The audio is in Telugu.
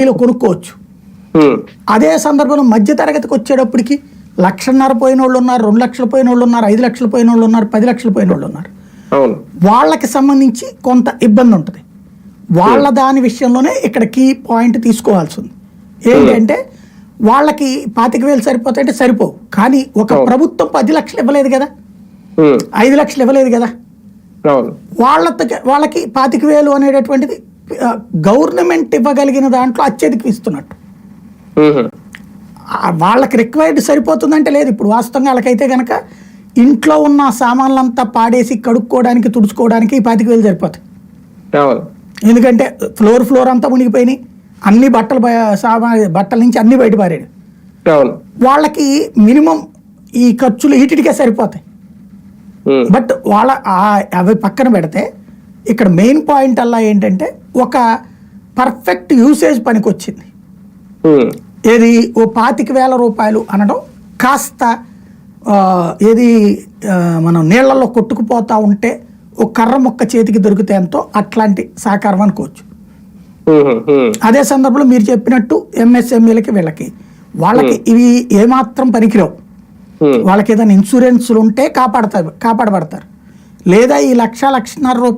లో కొనుక్కోవచ్చు. అదే సందర్భంలో మధ్య తరగతికి వచ్చేటప్పటికి లక్షన్నర పోయిన వాళ్ళు ఉన్నారు రెండు లక్షలు పోయిన వాళ్ళు ఉన్నారు ఐదు లక్షలు పోయిన వాళ్ళు ఉన్నారు పది లక్షలు పోయిన వాళ్ళు ఉన్నారు వాళ్ళకి సంబంధించి కొంత ఇబ్బంది ఉంటుంది. వాళ్ళ దాని విషయంలోనే ఇక్కడ కీ పాయింట్ తీసుకోవాల్సి ఉంది ఏంటంటే వాళ్ళకి పాతిక వేలు సరిపోతాయంటే సరిపోవు. కానీ ఒక. ప్రభుత్వం పది లక్షలు ఇవ్వలేదు కదా? ఐదు లక్షలు ఇవ్వలేదు కదా? వాళ్ళ వాళ్ళకి పాతిక వేలు అనేటటువంటిది గవర్నమెంట్ ఇవ్వగలిగిన దాంట్లో అత్యధిక ఇస్తున్నట్టు. వాళ్ళకి రిక్వైర్డ్ సరిపోతుందంటే లేదు. ఇప్పుడు వాస్తవంగా వాళ్ళకైతే కనుక ఇంట్లో ఉన్న సామాన్లంతా పాడేసి కడుక్కోవడానికి తుడుచుకోవడానికి ఈ పాతిక వేలు సరిపోతాయి. ఎందుకంటే ఫ్లోర్ ఫ్లోర్ అంతా మునిగిపోయినాయి. అన్ని బట్టలు సామా బట్టల నుంచి అన్ని బయట పారాడు అవును. వాళ్ళకి మినిమం ఈ ఖర్చులు వీటికే సరిపోతాయి. బట్ వాళ్ళ అవి పక్కన పెడితే ఇక్కడ మెయిన్ పాయింట్ అలా ఏంటంటే ఒక పర్ఫెక్ట్ యూసేజ్ పనికి వచ్చింది ఉమ్, ఏది? ఓ పాతిక వేల రూపాయలు అనడం కాస్త ఏది? మనం నీళ్ళలో కొట్టుకుపోతా ఉంటే ఓ కర్ర మొక్క చేతికి దొరికితే ఎంతో అట్లాంటి సహకారం అనుకోవచ్చు. అదే సందర్భంలో మీరు చెప్పినట్టు ఎంఎస్ఎంఈలకి వీళ్ళకి. వాళ్ళకి ఇవి ఏమాత్రం పనికిరావు. వాళ్ళకి ఏదైనా ఇన్సూరెన్స్లు ఉంటే కాపాడతారు కాపాడబడతారు. లేదా ఈ లక్ష లక్షన్నర రూపాయలు